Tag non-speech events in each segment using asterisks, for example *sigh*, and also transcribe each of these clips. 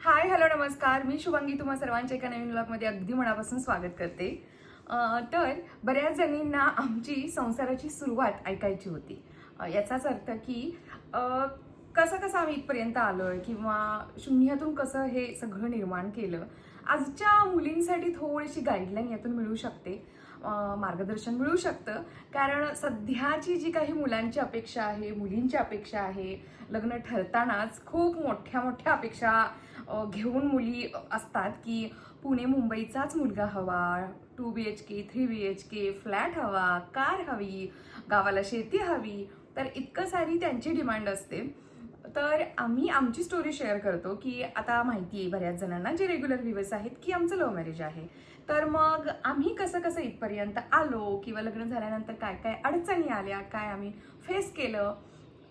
Hi hello नमस्कार. मी शुभांगी तुम्हा सर्वांच्या एका नवीन ब्लॉगमध्ये अगदी मनापासून स्वागत करते. तर बऱ्याच जणींना आमची संसाराची सुरुवात ऐकायची होती. याचाच अर्थ की कसं कसं आम्ही इथपर्यंत आलो आहे किंवा शून्यातून कसं हे सगळं निर्माण केलं आजच्या मुलींसाठी थोडीशी गाईडलाईन यातून मिळू शकते. मार्गदर्शन मिळू शकतं. कारण सध्याची जी काही मुलांची अपेक्षा आहे मुलींची अपेक्षा आहे लग्न ठरतानाच खूप मोठ्या मोठ्या अपेक्षा घेऊन मुली असतात की पुणे मुंबईचाच मुलगा हवा two B H K three B H K flat हवा कार हवी गावाला शेती हवी तर इतकं सारी त्यांची डिमांड असते. तर आम्ही आमची स्टोरी शेअर करतो की आता माहिती आहे बऱ्याच जणांना जे रेग्युलर व्ह्युअर्स आहेत की आमचं लव्ह मॅरेज आहे. तर मग आम्ही कसं कसं इथपर्यंत आलो किंवा लग्न झाल्यानंतर काय काय अडचणी आल्या काय आम्ही फेस केलं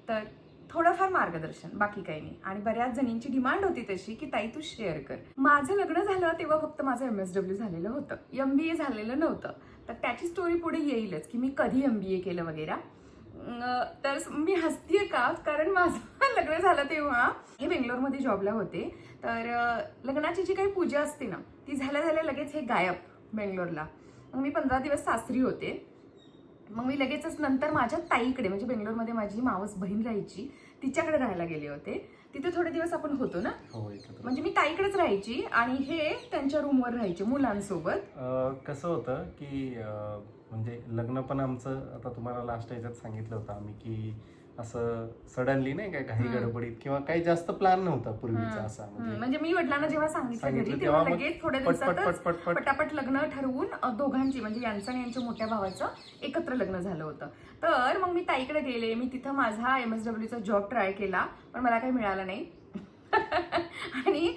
तर थोडंफार मार्गदर्शन बाकी काही नाही. आणि बऱ्याच जणींची डिमांड होती तशी की ताई तू शेअर कर. माझं लग्न झालं तेव्हा फक्त माझं एम एस डब्ल्यू झालेलं होतं. एम बी ए झालेलं नव्हतं. तर त्याची स्टोरी पुढे येईलच की मी कधी एम बी ए केलं वगैरे. तर मी हसतीये का? कारण माझं *laughs* लग्न झालं तेव्हा. हे बेंगलोरमध्ये जॉबला होते. तर लग्नाची जी काही पूजा असते ना ती झाल्या झाल्या लगेच हे गायब बेंगलोरला. मग मी पंधरा दिवस सासरी होते. मग मी लगेचच नंतर माझ्या ताईकडे म्हणजे बेंगलोरमध्ये माझी मावस बहीण राहायची तिच्याकडे राहायला गेले होते. तिथे थोडे दिवस आपण होतो ना? हो म्हणजे मी ताईकडेच राहायची आणि हे त्यांच्या रूमवर राहायचे मुलांसोबत. कसं होतं की अं, म्हणजे लग्न पण आमचं आता तुम्हाला लास्ट ह्याच्यात सांगितलं होतं आम्ही की असं सडनली नाही काय काही. गडबडीत किंवा काही जास्त प्लॅन नव्हता पूर्वीचा असा म्हणजे म्हणजे मी वडिलांना जेव्हा सांगितलं घरी तेव्हा लगेच थोड्या पटपट दिवसातच लग्न ठरवून दोघांची म्हणजे यांचं आणि यांच्या मोठ्या भावाचं एकत्र लग्न झालं होतं. तर मग मी ताईकडे गेले मी तिथं माझा एम एस डब्ल्यूचा जॉब ट्राय केला पण मला काही मिळालं नाही. *laughs* आणि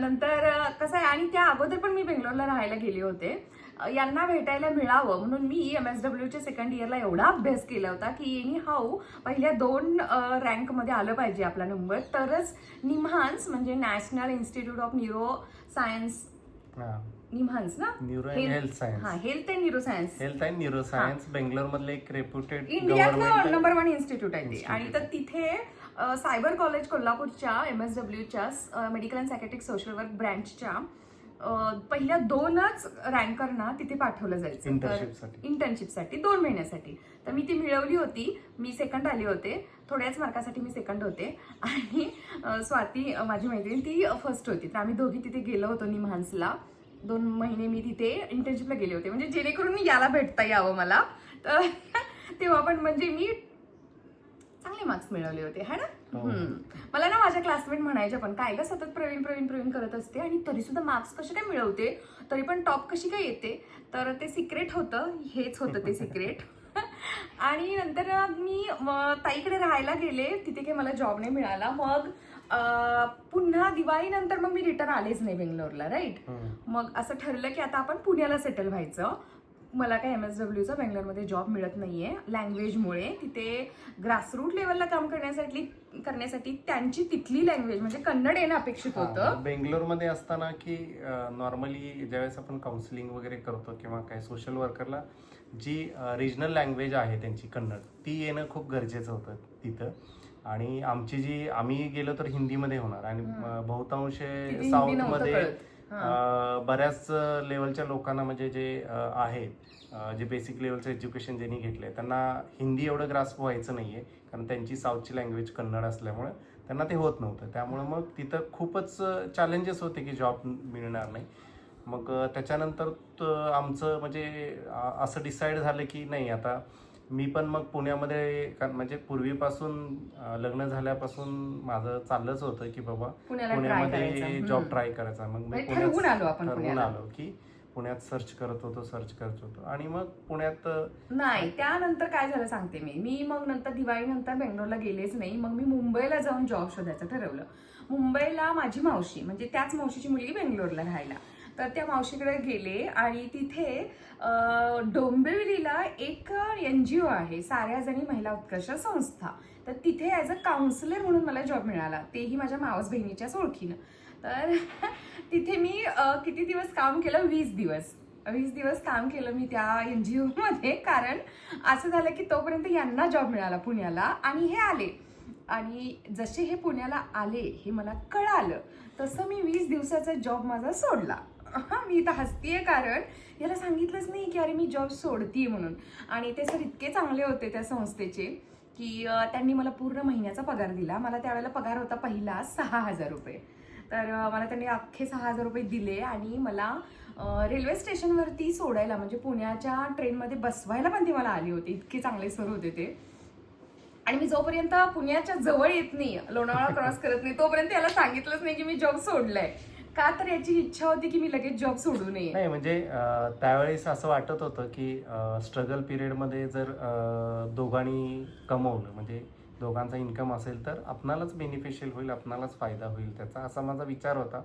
नंतर कसं आहे आणि त्या अगोदर पण मी बेंगलोरला राहायला गेले होते. यांना भेटायला मिळावं. म्हणून मी एम एस डब्ल्यूच्या सेकंड इयरला एवढा अभ्यास केला होता की एनी हाऊ पहिल्या दोन रँकमध्ये आलं पाहिजे आपला नंबर तरच निम्हान्स म्हणजे national institute of neuro science NIMHANS ना? हेल्थ सायन्स हा health and neuro science health and neuro science Bangalore मधले एक रेप्युटेड इंडियातलं नंबर वन इन्स्टिट्यूट आहे ते. आणि तर तिथे सायबर कॉलेज कोल्हापूरच्या M S डब्ल्यूच्या medical and psychiatric social work ब्रँचच्या पहिल्या दोनच रँकरना तिथे पाठवलं जायचं. तर इंटर्नशिपसाठी दोन महिन्यासाठी. तर मी ती मिळवली होती. मी सेकंड आले होते. थोड्याच मार्कासाठी मी सेकंड होते. आणि स्वाती माझी मैत्रीण ती फर्स्ट होती. तर आम्ही दोघी तिथे गेलो होतो निम्हान्सला. दोन महिने मी तिथे इंटर्नशिपला गेले होते. म्हणजे जेणेकरून याला भेटता यावं मला. तर *laughs* तेव्हा पण म्हणजे मी चांगले मार्क्स मिळवले होते है ना? हो. हम्म. मला ना माझ्या क्लासमेट म्हणायच्या पण काय ग सतत प्रवीण प्रवीण प्रवीण करत असते आणि तरी सुद्धा मार्क्स कसे काय मिळवते? तरी पण टॉप कशी काय येते? तर ते सिक्रेट होतं हेच होतं ते सिक्रेट *laughs* आणि नंतर मी म, ताईकडे राहायला गेले तिथे काही मला जॉब नाही मिळाला. मग अं, पुन्हा दिवाळीनंतर मग मी रिटर्न आलेच नाही बेंगलोरला राईट मग असं ठरलं की आता आपण पुण्याला सेटल व्हायचं. मला काय एम एस डब्ल्यूचा बेंगलोरमध्ये जॉब मिळत नाहीये. लँग्वेजमुळे तिथे ग्रासरूट लेवलला काम करण्यासाठी करण्यासाठी त्यांची तिथली लँग्वेज म्हणजे कन्नड येणं अपेक्षित होतं. बेंगलोरमध्ये असताना की नॉर्मली ज्यावेळेस आपण काउन्सिलिंग वगैरे करतो किंवा काय सोशल वर्करला जी रिजनल लँग्वेज आहे त्यांची कन्नड ती येणं खूप गरजेचं होतं तिथं. आणि आमची जी आम्ही गेलो तर हिंदीमध्ये होणार. आणि बहुतांश तिथे बऱ्याच लेवलच्या लोकांना म्हणजे जे आहेत जे बेसिक लेवलचं एज्युकेशन ज्यांनी घेतलं आहे त्यांना हिंदी एवढं ग्रास्प व्हायचं नाही आहे कारण त्यांची साऊथची लँग्वेज कन्नड असल्यामुळे त्यांना ते होत नव्हतं. त्यामुळे मग तिथं खूपच चॅलेंजेस होते की जॉब मिळणार नाही. मग त्याच्यानंतर आमचं म्हणजे असं डिसाईड झालं की नाही आता मी पण मग पुण्यामध्ये कारण म्हणजे पूर्वीपासून लग्न झाल्यापासून माझं चाललंच होतं की बाबा पुण्यामध्ये जॉब. ट्राय करायचा. मग मी म्हणजे पुण्यात ठरवून आलो की पुण्यात सर्च करत होतो सर्च करत होतो. आणि मग पुण्यात नाही त्यानंतर काय झालं सांगते मी. मी मग नंतर दिवाळीनंतर बेंगलोरला गेलेच नाही. मग मी मुंबईला जाऊन जॉब शोधायचं ठरवलं. मुंबईला माझी मावशी म्हणजे त्याच मावशीची मुलगी बेंगलोरला राहायला. तर त्या मावशीकडे गेले आणि तिथे डोंबिवलीला एक एन जी ओ आहे साऱ्या जणी महिला उत्कर्ष संस्था. तर तिथे ॲज अ काउन्सिलर म्हणून मला जॉब मिळाला. तेही माझ्या मावस बहिणीच्याच ओळखीनं. तर *laughs* तिथे मी किती दिवस काम केलं? वीस दिवस. वीस दिवस काम केलं मी त्या एन जी ओमध्ये कारण असं झालं की तोपर्यंत यांना जॉब मिळाला पुण्याला आणि हे आले. आणि जसे हे पुण्याला आले हे मला कळालं. तसं मी वीस दिवसाचा जॉब माझा सोडला. हा मी इथं हसतीये कारण याला सांगितलंच नाही की अरे मी जॉब सोडतीये म्हणून. आणि ते सर इतके चांगले होते त्या संस्थेचे की त्यांनी मला पूर्ण महिन्याचा पगार दिला. मला त्यावेळेला पगार होता पहिला सहा हजार रुपये. तर मला त्यांनी अख्खे सहा हजार रुपये दिले आणि मला रेल्वे स्टेशनवरती सोडायला म्हणजे पुण्याच्या ट्रेनमध्ये बसवायला पण ती मला आली होती. इतके चांगले सर होते ते. आणि मी जोपर्यंत पुण्याच्या जवळ येत नाही लोणावळा *laughs* क्रॉस करत नाही तोपर्यंत याला सांगितलंच नाही की मी जॉब सोडलाय. का तर याची इच्छा होती की मी लगेच जॉब सोडू नये? नाही म्हणजे अं, त्यावेळेस असं वाटत होतं की स्ट्रगल पिरियडमध्ये जर अं, दोघांनी कमवलं म्हणजे दोघांचा इन्कम असेल तर आपणालाच बेनिफिशियल होईल आपणालाच फायदा होईल त्याचा असा माझा विचार होता.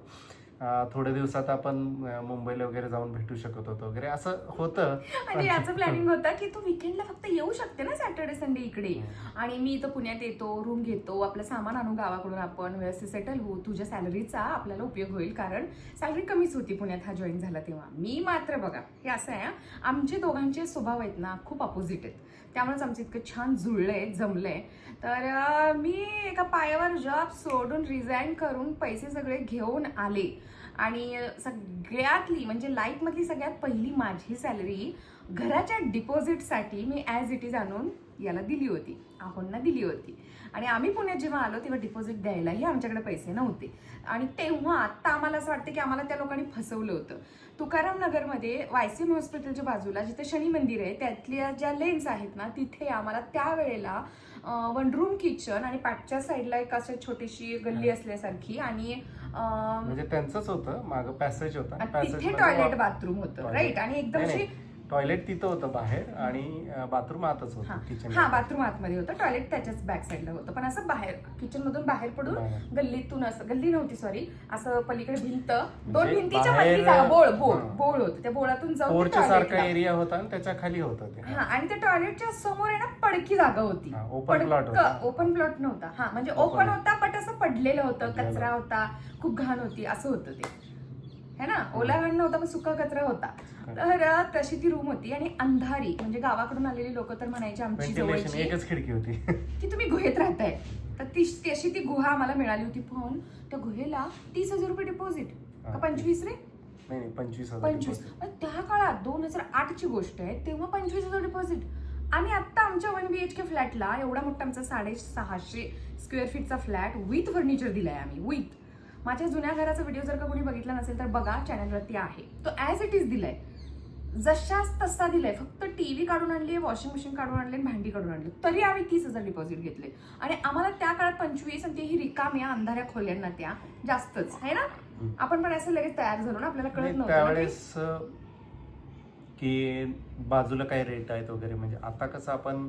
थोड्या दिवसात आपण मुंबईला वगैरे जाऊन भेटू शकत होतो वगैरे. असं होतं. आणि याचं *laughs* प्लॅनिंग होतं की तू विकेंडला फक्त येऊ शकते ना सॅटर्डे संडे इकडे. आणि मी इथं पुण्यात येतो रूम घेतो आपलं सामान आणू गावाकडून आपण व्यवस्थित सेटल होऊ. तुझ्या सॅलरीचा आपल्याला उपयोग होईल कारण सॅलरी कमीच होती पुण्यात हा जॉईन झाला तेव्हा. मी मात्र बघा हे असं आहे आमचे दोघांचे स्वभाव आहेत ना खूप अपोजिट आहेत. त्यामुळेच आमचं इतकं छान जुळलंय जमलंय. तर मी एका पायावर जॉब सोडून रिझाईन करून पैसे सगळे घेऊन आले. आणि सगळ्यातली म्हणजे लाईफमधली सगळ्यात पहिली माझी सॅलरी घराच्या डिपॉझिटसाठी मी ॲज इट इज आणून याला दिली होती. आहोंना दिली होती. आणि आम्ही पुण्यात जेव्हा आलो तेव्हा डिपॉझिट द्यायलाही आमच्याकडे पैसे नव्हते. आणि तेव्हा आत्ता आम्हाला असं वाटतं की आम्हाला त्या लोकांनी फसवलं होतं. तुकाराम नगरमध्ये वायसीएम हॉस्पिटलच्या बाजूला जिथे शनी मंदिर आहे त्यातल्या ज्या लेन्स आहेत ना तिथे आम्हाला त्यावेळेला वन रूम किचन आणि पाठच्या साईडला एक असं छोटीशी गल्ली असल्यासारखी आणि म्हणजे त्यांचंच होतं मागं पॅसेज होता तिथे टॉयलेट बाथरूम होतं राईट आणि एकदम अशी टॉयलेट तिथं होतं बाहेर आणि बाथरूम आतच होतं किचन हा बाथरूम आतमध्ये होतं. टॉयलेट त्याच्याच बॅक साईडला होतं. पण असं बाहेर किचन मधून बाहेर पडून गल्लीतून असं गल्ली नव्हती सॉरी असं पलीकडे भिंत. दोन म्हणजे भिंतीच्या मधली जागा बोळ बोळ. बोळ होतं. त्या बोळातून जाऊन सारखा. एरिया होता आणि त्याच्याखाली होतं ते. हा आणि त्या टॉयलेटच्या समोर आहे ना पडकी जागा होती. plot होता. ओपन प्लॉट नव्हता. हा म्हणजे. ओपन होता बट असं पडलेलं होतं. कचरा होता खूप घाण होती असं होतं ते. है ना? ओला घाण नव्हता पण सुका कचरा होता. तर तशी ती रूम होती आणि अंधारी. म्हणजे गावाकडून आलेली लोक तर म्हणायचे आमची जवळची. एकच खिडकी होती. *laughs* की तुम्ही गुहेत राहताय. तर ती ती अशी ती गुहा आम्हाला मिळाली होती पण त्या गुहेला तीस हजार रुपये डिपॉझिट का. पंचवीस रे? नाही पंचवीस पंचवीस. त्या काळात दोन हजार आठची गोष्ट आहे तेव्हा पंचवीस हजार डिपॉझिट आणि आता आमच्या वन बी एच के फ्लॅटला एवढा मोठा आमचा साडे सहाशे स्क्वेअर फीटचा फ्लॅट विथ फर्निचर दिलाय आम्ही विथ माझ्या जुन्या घराचा व्हिडिओ जर का कोणी बघितला नसेल तर बघा चॅनलवरती आहे. तो ॲज इट इज दिलाय. जशाच तसा दिलाय. फक्त टीव्ही काढून आणली वॉशिंग मशीन काढून आणले भांडी काढून आणली तरी आम्ही तीस हजार डिपॉझिट घेतले. आणि आम्हाला त्या काळात पंचवीस आणि तेही रिकाम्या अंधाऱ्या खोल्यांना त्या जास्तच. आहे ना. आपण पण असं लगेच तयार झालो ना आपल्याला कळत नव्हतं की बाजूला काय रेट आहेत वगैरे म्हणजे आता कसं आपण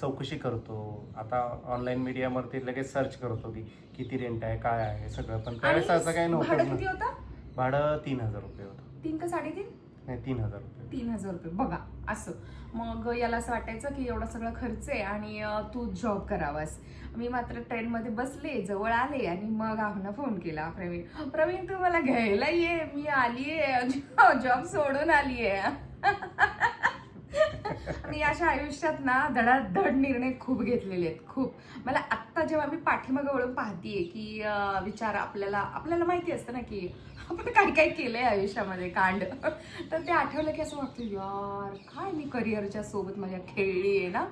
चौकशी करतो. आता ऑनलाईन मीडियावरती लगेच सर्च करतो की किती रेंट आहे काय आहे सगळं. पण त्यावेळेस असं काही भाडं नव्हतं किती ना. होतं? भाडं तीन हजार रुपये होतं. तीन का साडेतीन? नाही तीन हजार रुपये. तीन हजार रुपये. बघा असं. मग याला असं वाटायचं की एवढा सगळं खर्च आहे आणि अं, तू जॉब करावास. मी मात्र ट्रेनमध्ये बसले जवळ आले आणि मग आम्हाला फोन केला. प्रवीण प्रवीण तू मला घ्यायला ये. मी आलीये. *laughs* जॉब सोडून आलीये. *laughs* मी अशा आयुष्यात ना धडाधड निर्णय खूप घेतलेले आहेत खूप. मला आत्ता जेव्हा मी पाठीमागं वळून पाहतीये की विचार आपल्याला आपल्याला माहिती असतं ना की आपण काय काय केलंय आयुष्यामध्ये कांड. तर ते आठवलं की असं वाटतं यार काय मी करिअरच्या सोबत माझ्या खेळली आहे ना?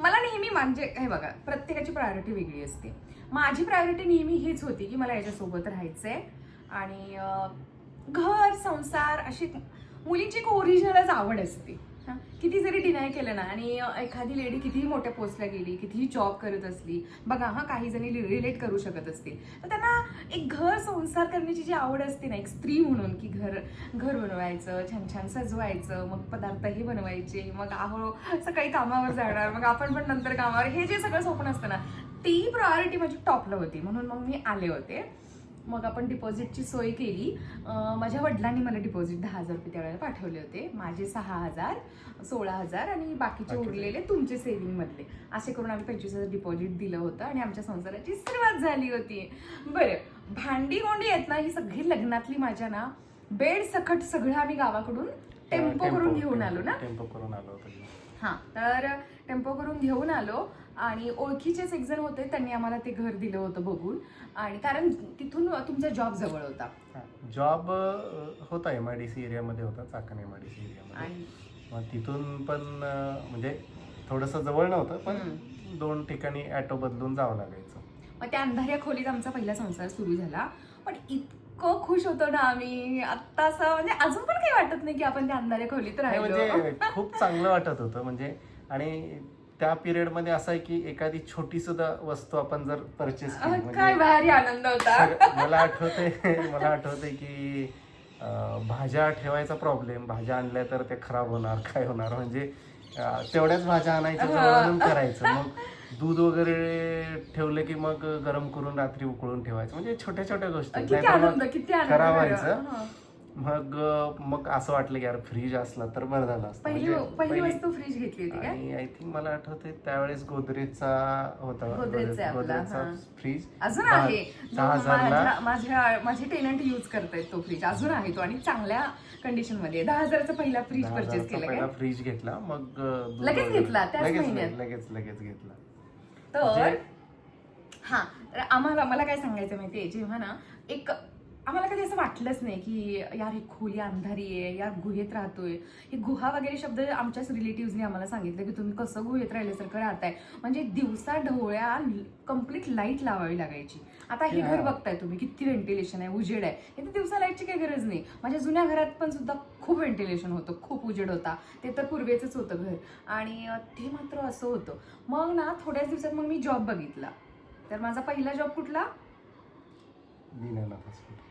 मला नेहमी म्हणजे हे बघा प्रत्येकाची प्रायोरिटी वेगळी असते. माझी प्रायोरिटी नेहमी हीच होती की मला याच्यासोबत राहायचंय. आणि घर संसार अशी मुलीची एक ओरिजिनलच आवड असते. हा, किती जरी डिनाय केलं ना आणि एखादी लेडी कितीही मोठ्या पोस्टला गेली कितीही जॉब करत असली बघा हा काही जणी रिलेट करू शकत असतील. तर त्यांना एक घर संसार करण्याची जी आवड असते ना एक स्त्री म्हणून की घर घर बनवायचं छान छान सजवायचं मग पदार्थही बनवायचे मग आहो सकाळी कामावर जाणार मग आपण पण नंतर कामावर हे जे सगळं स्वप्न असतं ना ती प्रायोरिटी माझी टॉपला होती. म्हणून मग मी आले होते. मग आपण डिपॉझिटची सोय केली. माझ्या वडिलांनी मला डिपॉझिट दहा हजार रुपये त्यावेळेला पाठवले होते. माझे सहा हजार सोळा हजार आणि बाकीचे. उरलेले तुमचे सेव्हिंग मधले. असे करून आम्ही पंचवीस हजार डिपॉझिट दिलं होतं आणि आमच्या संसाराची सुरुवात झाली होती. बरं भांडी गोंडी आहेत ना ही सगळी लग्नातली माझ्या ना बेड सकट सगळं आम्ही गावाकडून टेम्पो करून घेऊन आलो ना? टेम्पो करून आलो होतो हा तर टेम्पो करून घेऊन आलो आणि ओळखीचेच एक जण होते त्यांनी आम्हाला ते घर दिलं होतं बघून. आणि कारण तिथून तुमचा जॉब जवळ होता. जॉब होता एम आय डी सी एरियामध्ये होता Chakan M I D C एरियामध्ये आणि मग तिथून पण म्हणजे थोडंसं जवळ नव्हतं पण दोन ठिकाणी ॲटो बदलून जावं लागायचं. मग त्या अंधाऱ्या खोलीत आमचा पहिला संसार सुरू झाला. पण इतकं खुश होतो ना आम्ही. आत्ता असं म्हणजे अजून पण काही वाटत नाही की आपण त्या अंधाऱ्या खोलीत राहिलो. म्हणजे खूप चांगलं वाटत होतं. म्हणजे आणि त्या पिरियडमध्ये असं आहे की एखादी छोटी सुद्धा वस्तू आपण जर परचेस केली काय म्हणजे भारी आनंद होता. सग- मला आठवते मला आठवते की अं, भाज्या ठेवायचा प्रॉब्लेम भाज्या आणल्या तर ते खराब होणार काय होणार? म्हणजे अं, तेवढ्याच भाज्या आणायच्या जवळून करायचं. मग दूध वगैरे ठेवलं की मग गरम करून रात्री उकळून ठेवायचं. म्हणजे छोट्या छोट्या गोष्टी किती नाहीतर मग आनंद किती आनंद खराब. व्हायचं. हं. मग मग असं वाटलं की यार फ्रीज असला तर बरं झालं असतं. पहिली म्हणजे पहिली पहिली- वस्तू फ्रीज घेतली होती काय आणि आय थिंक मला आठवते त्यावेळेस गोदरेजचा होता. गोदरेजचा आहे आपला, गोदरेजचा हां. फ्रीज. अजून दहा- आहे दहा हजारला. माझ्या माझ्या माझे टेनंट युज करतायत तो फ्रीज. अजून आहे तो आणि चांगल्या कंडिशनमध्ये दहा हजाराचा पहिला फ्रीज दहा परचेस हजाराचा केला पहिला काय फ्रीज घेतला. मग अं, दूध लगेच वगैरे- घेतला, त्याच लगेच महिन्यात? लगेच लगेच घेतला. तर म्हणजे- हा तर आम्हाला मला काय सांगायचं माहितीये? जेव्हा ना एक आम्हाला कधी असं वाटलंच नाही की यार ही खोली अंधारी आहे यार गुहेत राहतोय. ही गुहा वगैरे शब्द आमच्याच रिलेटिव्हजने आम्हाला सांगितलं की तुम्ही कसं गुहेत राहिल्यासारखं राहताय. म्हणजे दिवसा ढवळ्या कंप्लीट लाइट लावावी लागायची. आता हे घर हा. बघताय तुम्ही किती व्हेंटिलेशन आहे उजेड आहे. इथे दिवसा लाईटची काही गरज नाही. माझ्या जुन्या घरात पण सुद्धा खूप व्हेंटिलेशन होतं खूप उजेड होता. ते तर पूर्वेचंच होतं घर. आणि ते मात्र असं होतं. मग ना थोड्याच दिवसात मग मी जॉब बघितला. तर माझा पहिला जॉब कुठला?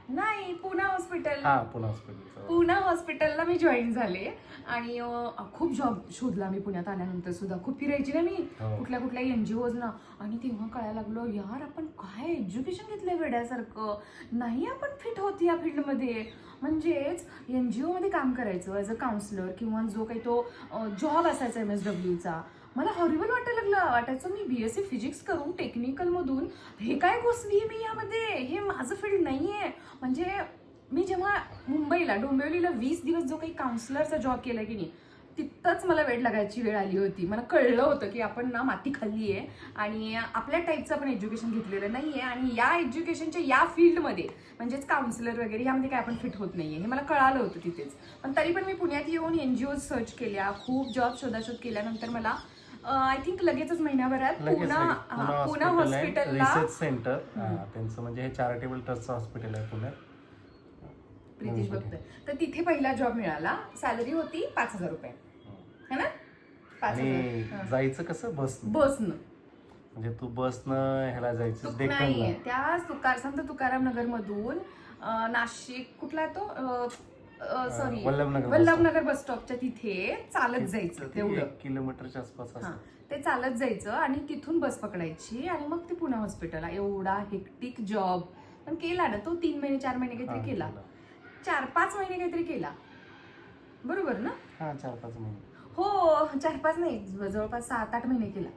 नाही पुना हॉस्पिटल हा पुन्हा हॉस्पिटल पुना हॉस्पिटलला मी जॉईन झाले. आणि अं, खूप जॉब शोधला मी पुण्यात आल्यानंतर सुद्धा. खूप फिरायची ना मी हो. कुठल्या कुठल्या एनजीओज ना. आणि तेव्हा कळायला लागलो यार आपण काय एज्युकेशन घेतलंय वेड्यासारखं? नाही आपण फिट होत या फील्डमध्ये. म्हणजेच एन जी ओमध्ये काम करायचं ॲज अ काउन्सिलर किंवा जो काही तो जॉब असायचा एम एस डब्ल्यूचा मला हॉरिबल वाटायला लागलं. वाटायचं मी बी एस सी फिजिक्स करून टेक्निकलमधून हे काय घुसली मी यामध्ये? हे माझं फील्ड नाही आहे म्हणजे मी जेव्हा मुंबईला डोंबिवलीला वीस दिवस जो काही काउन्सिलरचा जॉब केला की नाही तिथंच मला वेळ लागायची वेळ आली होती. मला कळलं होतं की आपण ना माती खाल्ली आहे आणि आपल्या टाईपचं आपण एज्युकेशन घेतलेलं नाही आहे आणि या एज्युकेशनच्या या फील्डमध्ये म्हणजेच काउन्सिलर वगैरे यामध्ये काय आपण फिट होत नाही आहे हे मला कळालं होतं तिथेच. पण तरी पण मी पुण्यात येऊन एन जी ओज सर्च केल्या खूप जॉब शोधाशोध केल्यानंतर मला आय थिंक लगेचच महिन्याभरात लगेच पुणा. हा, पुणा हॉस्पिटलला रिसर्च सेंटर. त्यांचं म्हणजे हे चॅरिटेबल ट्रस्टचं हॉस्पिटल आहे पुण्यात. प्रितीश. बघतोय तर तिथे पहिला जॉब मिळाला. सॅलरी होती पाच हजार रुपये. है ना? पाच आणि हजार. हा. जायचं कसं? बस बसनं. म्हणजे तू बसनं ह्याला जायचं नाही डेक्कनला त्या तुकार संत तुकाराम नगर मधून नाशिक कुठला आहे तो? सॉरी वल्लभनगर बस स्टॉपच्या तिथे चालत जायचं? तेवढं. एक किलोमीटरच्या आसपास हा. असतं. ते चालत जायचं आणि तिथून बस पकडायची आणि मग ते पुणे हॉस्पिटलला एवढा हेक्टिक जॉब पण केला ना तो तीन महिने चार महिने हा, काहीतरी केला. केला. चार पाच महिने काहीतरी केला. बरोबर ना? हा चार पाच महिने. हो चार पाच नाही जवळपास सात आठ महिने केला.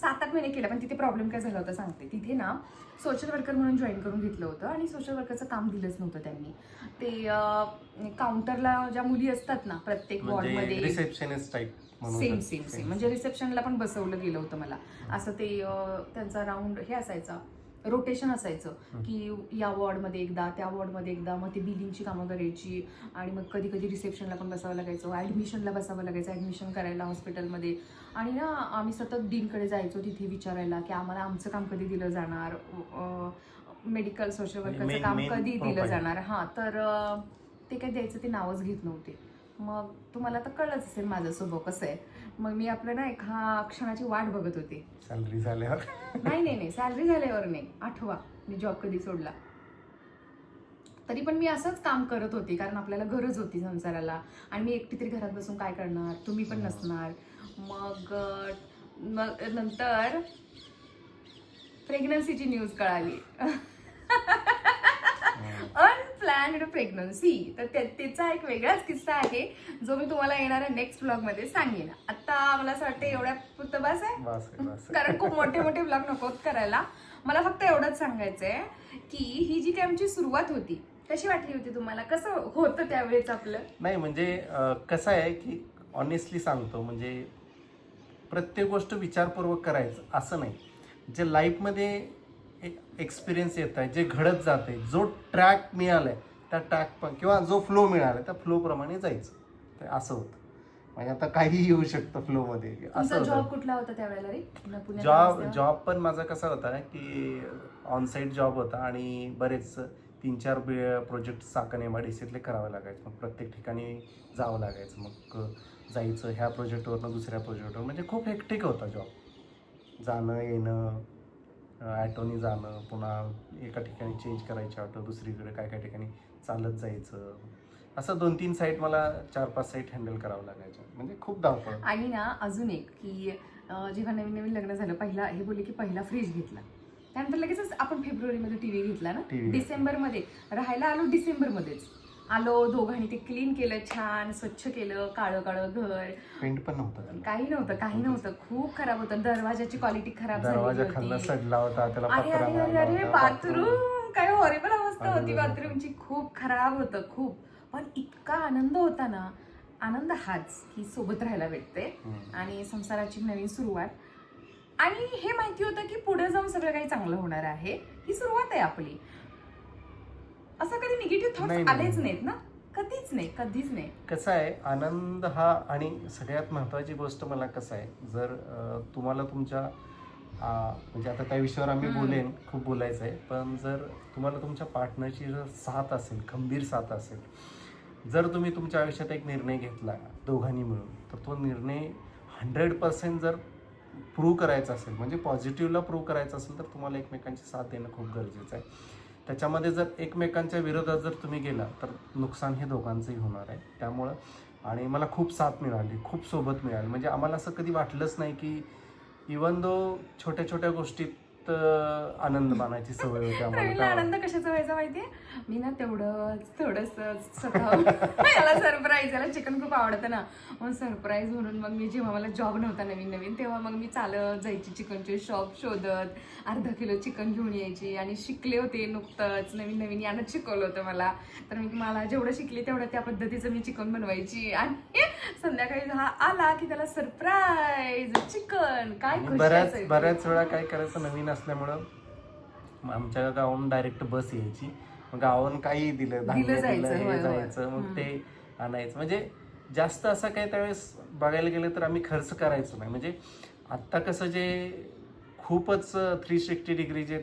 सात आठ महिने केला पण तिथे प्रॉब्लेम काय झाला होता सांगते. तिथे ना सोशल वर्कर म्हणून जॉईन करून घेतलं होतं आणि सोशल वर्करचं काम दिलंच नव्हतं त्यांनी. ते काउंटरला ज्या मुली असतात ना प्रत्येक म्हणजे वॉर्डमध्ये receptionist type same same same म्हणजे रिसेप्शनला पण बसवलं गेलं होतं मला. असं ते त्यांचा राऊंड हे असायचा. रोटेशन असायचं की या वॉर्डमध्ये एकदा त्या वॉर्डमध्ये एकदा मग ते बिलिंगची कामं करायची आणि मग कधी कधी रिसेप्शनला पण बसावं लागायचं ॲडमिशनला बसावं लागायचं ॲडमिशन करायला हॉस्पिटलमध्ये. आणि ना आम्ही सतत डीनकडे जायचो तिथे विचारायला की आम्हाला आमचं काम कधी दिलं जाणार? मेडिकल सोशल वर्करचं काम कधी दिलं. जाणार? हां तर ते काय द्यायचं ते नावच घेत नव्हते. मग तुम्हाला तर कळलंच असेल माझं स्वभाव कसं आहे. मग मी आपलं ना एका क्षणाची वाट बघत होते. सॅलरी झाल्यावर? नाही नाही नाही. सॅलरी झाल्यावर नाही. आठवा. मी जॉब कधी सोडला? तरी पण मी असंच काम करत होते कारण आपल्याला गरज होती संसाराला. आणि मी एकटी तरी घरात बसून काय करणार? तुम्ही पण नसणार. मग नंतर प्रेग्नन्सीची न्यूज कळाली. अनप्लॅन्ड प्रेग्नन्सी तर त्याचा एक वेगळाच किस्सा आहे जो मी तुम्हाला येणाऱ्या नेक्स्ट ब्लॉगमध्ये सांगेन. आता मला असं वाटतं एवढ्या पुरतं बस आहे. कारण खूप मोठे मोठे *laughs* ब्लॉग नकोत करायला. मला फक्त एवढंच सांगायचंय की ही जी काही आमची सुरुवात होती कशी वाटली होती तुम्हाला? कसं होतं त्यावेळेच आपलं? नाही म्हणजे कसं आहे की ऑनेस्टली सांगतो म्हणजे प्रत्येक गोष्ट विचारपूर्वक करायचं असं नाही. जे लाईफमध्ये एक्सपिरियन्स येत आहे जे घडत जाते जो ट्रॅक मिळालाय त्या ट्रॅक पण किंवा जो फ्लो मिळाला त्या फ्लोप्रमाणे जायचं. ते असं होतं. म्हणजे आता काही येऊ शकतं फ्लोमध्ये असं जॉब होतं कुठला होता त्यावेळेला जॉब? जॉब पण माझा कसा होता की ऑनसाईट जॉब होता आणि बरेच तीन चार project Chakan M I D सीतले करावे लागायचे. मग प्रत्येक ठिकाणी जावं लागायचं. मग जायचं ह्या प्रोजेक्टवरनं दुसऱ्या प्रोजेक्टवर म्हणजे खूप हेक्टिक होता जॉब जाणं येणं ॲटोनी जाणं पुन्हा एका ठिकाणी चेंज करायची ऑटो दुसरीकडे काय काय ठिकाणी चालत जायचं. असं दोन तीन साईट मला चार पाच साईट हँडल करावं लागायचं. म्हणजे खूप धावपळ. आणि ना अजून एक की जेव्हा नवीन नवीन लग्न झालं पहिला हे बोलले की पहिला फ्रीज घेतला. त्यानंतर लगेचच आपण फेब्रुवारीमध्ये टीव्ही घेतला ना. डिसेंबरमध्ये राहायला आलो डिसेंबरमध्येच आलो दोघांनी ते क्लीन केलं छान स्वच्छ केलं काळं काळं घर. पेंट पण नव्हतं. काही नव्हतं काही नव्हतं. खूप खराब होतं. दरवाजाची क्वालिटी खराब झाली दरवाजा खालनं होती सडला होता त्याला अरे बाथरूम काय हॉरेबल अवस्था होती. बाथरूमची खूप खराब होतं खूप. पण इतका आनंद होता ना. आनंद हाच की सोबत राहायला भेटते. आणि संसाराची नवीन सुरुवात. आणि हे माहिती होतं की पुढे जाऊन सगळं काही चांगलं होणार आहे. ही सुरुवात आहे आपली. असं कधी निगेटिव्ह थॉट्स नाही, नाही. आलेच नाहीत ना कधीच नाही कधीच नाही कसं आहे आनंद हा आणि सगळ्यात महत्वाची गोष्ट मला कसं आहे जर अं, तुम्हाला तुमच्या अं, म्हणजे आता त्या विषयावर आम्ही हम्म. बोलेन खूप बोलायचं आहे पण जर तुम्हाला तुमच्या पार्टनरची जर साथ असेल खंबीर साथ असेल जर तुम्ही तुमच्या आयुष्यात एक निर्णय घेतला दोघांनी मिळून तर तो निर्णय हंड्रेड पर्सेंट जर प्रूव्ह करायचा असेल म्हणजे पॉझिटिव्हला प्रूव्ह करायचा असेल तर तुम्हाला एकमेकांची साथ देणं खूप गरजेचं आहे त्याच्यामध्ये जर एकमेकांच्या विरोधात जर तुम्ही गेला तर नुकसान हे दोघांचंही होणार आहे. त्यामुळं आणि मला खूप साथ मिळाली खूप सोबत मिळाली. म्हणजे आम्हाला असं कधी वाटलंच नाही की इवन दो छोट्या छोट्या गोष्टीत आनंद मानायची सवय होती आम्हाला. आनंद कशाचा व्हायचा माहितीये? मी ना तेवढं थोडस स्वतः *laughs* याला सरप्राईज याला चिकन खूप आवडतं ना. मग सरप्राईज म्हणून मग मी जेव्हा मला जॉब नव्हता नवीन नवीन तेव्हा मग मी चालत जायची चिकनचे शॉप शोधत अर्धा किलो चिकन घेऊन यायची आणि शिकले होते नुकतंच नवीन नवीन यानं शिकवलं होतं मला. तर मी मला जेवढं शिकले तेवढं त्या पद्धतीचं मी चिकन बनवायची. आणि संध्याकाळी हा आला की त्याला सरप्राईज चिकन काय आणि खुशी बऱ्याच असायची. बऱ्याच वेळा काय करायचं नवीन असल्यामुळं आमच्या गावाहून डायरेक्ट बस यायची. मग गावाहून काही दिलं धान्य दिलं जायचं, हे मग. ते आणायचं. म्हणजे जास्त असं काही त्यावेळेस बघायला गेलं तर आम्ही खर्च करायचो नाही. म्हणजे आत्ता कसं जे खूपच थ्री सिक्स्टी डिग्री जे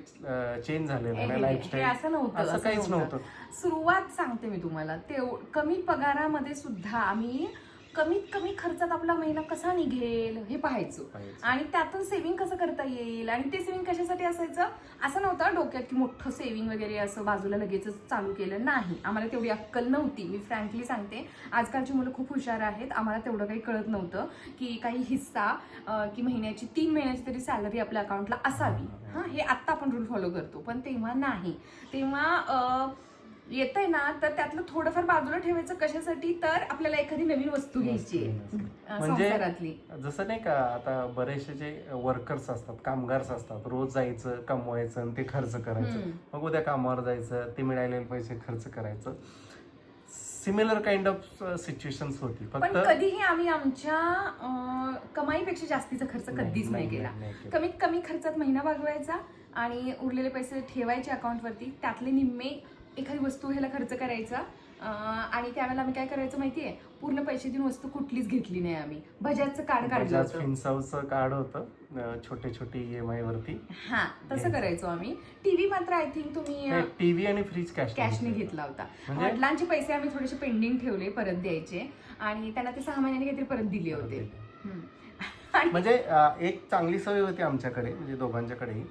चेंज झालेलं आहे लाईफस्टाईल असं नव्हतं असं काहीच नव्हतं. सुरुवात सांगते मी तुम्हाला. तेव कमी पगारामध्ये सुद्धा आम्ही कमीत कमी खर्चात आपला महिना कसा निघेल हे पाहायचो. पाहायचं. आणि त्यातून सेव्हिंग कसं करता येईल? आणि ते सेव्हिंग कशासाठी असायचं? असं नव्हतं डोक्यात की मोठं सेव्हिंग वगैरे असं बाजूला लगेचच चालू केलं. नाही. आम्हाला तेवढी अक्कल नव्हती. मी फ्रँकली सांगते आजकालची मुलं खूप हुशार आहेत. आम्हाला तेवढं काही कळत नव्हतं की काही हिस्सा अं, की महिन्याची तीन महिन्याची तरी सॅलरी आपल्या अकाउंटला असावी. हां. हे आत्ता आपण रूल फॉलो करतो. पण तेव्हा नाही. तेव्हा अं, येतंय ना तर त्यातलं थोडंफार बाजूला ठेवायचं कशासाठी? तर आपल्याला एखादी नवीन वस्तू घ्यायची आहे. म्हणजे- जसं नाही का आता बरेचसे जे वर्कर्स असतात कामगार्स असतात रोज जायचं कमवायचं आणि ते खर्च करायचं. मग उद्या कामावर जायचं ते मिळालेले पैसे खर्च करायचं. सिमिलर काइंड ऑफ सिच्युएशन्स होती. पण कधीही आम्ही आमच्या कमाईपेक्षा जास्तीचा खर्च कधीच नाही केला. नाही केला. कमीत कमी खर्चात महिना भागवायचा आणि उरलेले पैसे ठेवायचे अकाउंटवरती त्यातले निम्मे एखादी वस्तू घ्यायला खर्च करायचा आणि त्यावेळेला आम्ही काय करायचं माहितीये? पूर्ण पैसे देऊन वस्तू कुठलीच घेतली नाही आम्ही. बजाजचं कार्ड काढलं बजाज होतं. फिन्सावचं कार्ड होतं छोटे छोटे ई एम आय वरती. हा तसं. करायचो आम्ही. टीव्ही मात्र आय थिंक तुम्ही टीव्ही आणि फ्रीज कॅश कॅशने घेतला होता. म्हणजे? वडिलांचे पैसे आम्ही थोडेसे पेंडिंग ठेवले परत द्यायचे. आणि त्यांना ते सहा महिन्याने काहीतरी परत दिले होते. हम्म. म्हणजे अं, एक चांगली सवय होती आमच्याकडे म्हणजे दोघांच्याकडेही.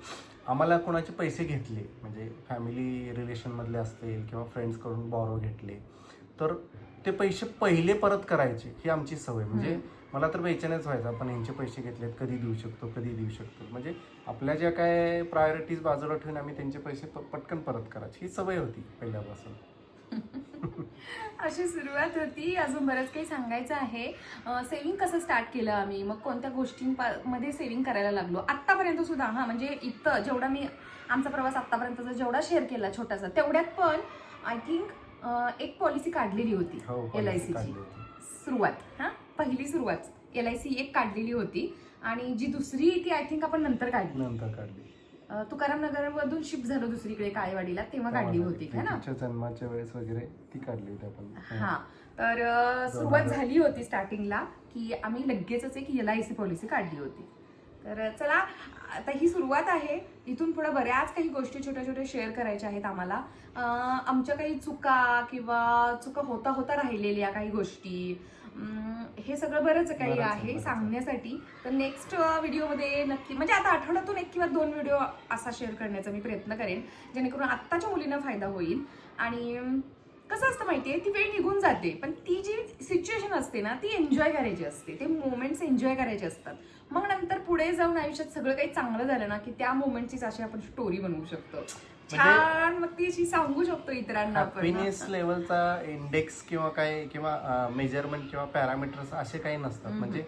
आम्हाला कोणाचे पैसे घेतले म्हणजे फॅमिली रिलेशन मधले असतील किंवा फ्रेंड्सकडून बॉरो घेतले तर ते पैसे पहिले परत करायचे ही आमची सवय. म्हणजे. मला तर बेचैनच व्हायचं आपण यांचे पैसे घेतलेत कधी देऊ शकतो कधी देऊ शकतो. म्हणजे आपल्या ज्या काय प्रायोरिटीज बाजूला ठेवून आम्ही त्यांचे पैसे पटकन परत करायची. ही सवय होती पहिल्यापासून. *laughs* अशी सुरुवात होती. अजून बरंच काही सांगायचं आहे. सेव्हिंग कसं स्टार्ट केलं आम्ही? मग कोणत्या गोष्टींमध्ये सेव्हिंग करायला लागलो? आत्तापर्यंत सुद्धा हा म्हणजे इथं जेवढा मी आमचा प्रवास आत्तापर्यंतचा जेवढा शेअर केला छोटासा तेवढ्यात पण आय थिंक एक पॉलिसी काढलेली होती. एल आय सीची. सुरुवात हा? पहिली सुरुवात. एल आय सी एक काढलेली होती. आणि जी दुसरी ती आय थिंक आपण नंतर काढली. नंतर काढली. अं, तुकाराम नगर मधून शिफ्ट झालो दुसरीकडे काळेवाडीला तेव्हा काढली होती है ना? जन्माच्या वेळेस वगैरे ती काढली होती आपण. हा. तर सुरुवात झाली होती स्टार्टिंगला की आम्ही लगेचच एक एल आय सी पॉलिसी काढली होती. तर चला आता ही सुरुवात आहे. इथून पुढे बऱ्याच काही गोष्टी छोट्या छोट्या शेअर करायच्या आहेत आम्हाला. आमच्या काही चुका किंवा चुका होता होता राहिलेल्या काही गोष्टी हे सगळं बरंच काही आहे, आहे आहे. सांगण्यासाठी. तर नेक्स्ट व्हिडिओमध्ये नक्की म्हणजे आता आठवड्यातून एक किंवा दोन व्हिडिओ असा शेअर करण्याचा मी प्रयत्न करेन जेणेकरून आत्ताच्या मुलींना फायदा होईल. आणि कसं असतं माहितीये ती वेळ निघून जाते पण ती जी सिच्युएशन असते ना ती एन्जॉय करायची असते. ते मोमेंट्स एन्जॉय करायचे असतात. मग नंतर पुढे जाऊन आयुष्यात सगळं काही चांगलं झालं ना की त्या मोमेंटचीच अशी आपण स्टोरी बनवू शकतो. छान मग ती अशी सांगू शकतो इतरांना हॅपीनेस लेवलचा इंडेक्स किंवा काय किंवा मेजरमेंट किंवा पॅरामीटर्स असे काही नसतात. म्हणजे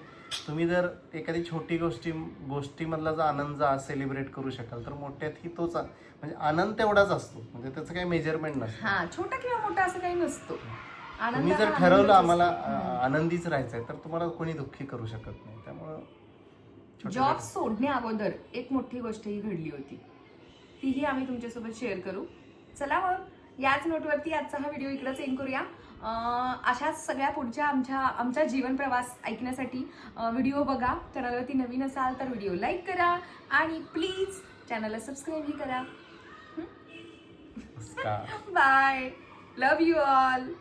तुम्ही जर एखादी छोटी गोष्टी गोष्टीमधला जो आनंद जो सेलिब्रेट करू शकाल तर मोठ्यातही तोच आ- म्हणजे आनंद तेवढाच असतो. म्हणजे त्याचं काही मेजरमेंट नसतं. हा छोटा किंवा मोठा असं काही नसतो. तुम्ही जर हा ठरवलं आम्हाला आनंदीच राहायचंय तर तुम्हाला कोणी दुःखी करू शकत नाही. त्यामुळं जॉब सोडण्या अगोदर एक मोठी गोष्ट ही घडली होती. तीही आम्ही तुमच्यासोबत शेअर करू. चला मग याच नोटवरती आजचा हा व्हिडिओ इकडेच एंड करूया. अशाच सगळ्या पुढच्या आमच्या आमचा जीवन प्रवास ऐकण्यासाठी व्हिडिओ बघा. चॅनलवरती नवीन असाल तर व्हिडिओ लाईक करा आणि प्लीज चॅनलला सबस्क्राईबही करा. Bye love you all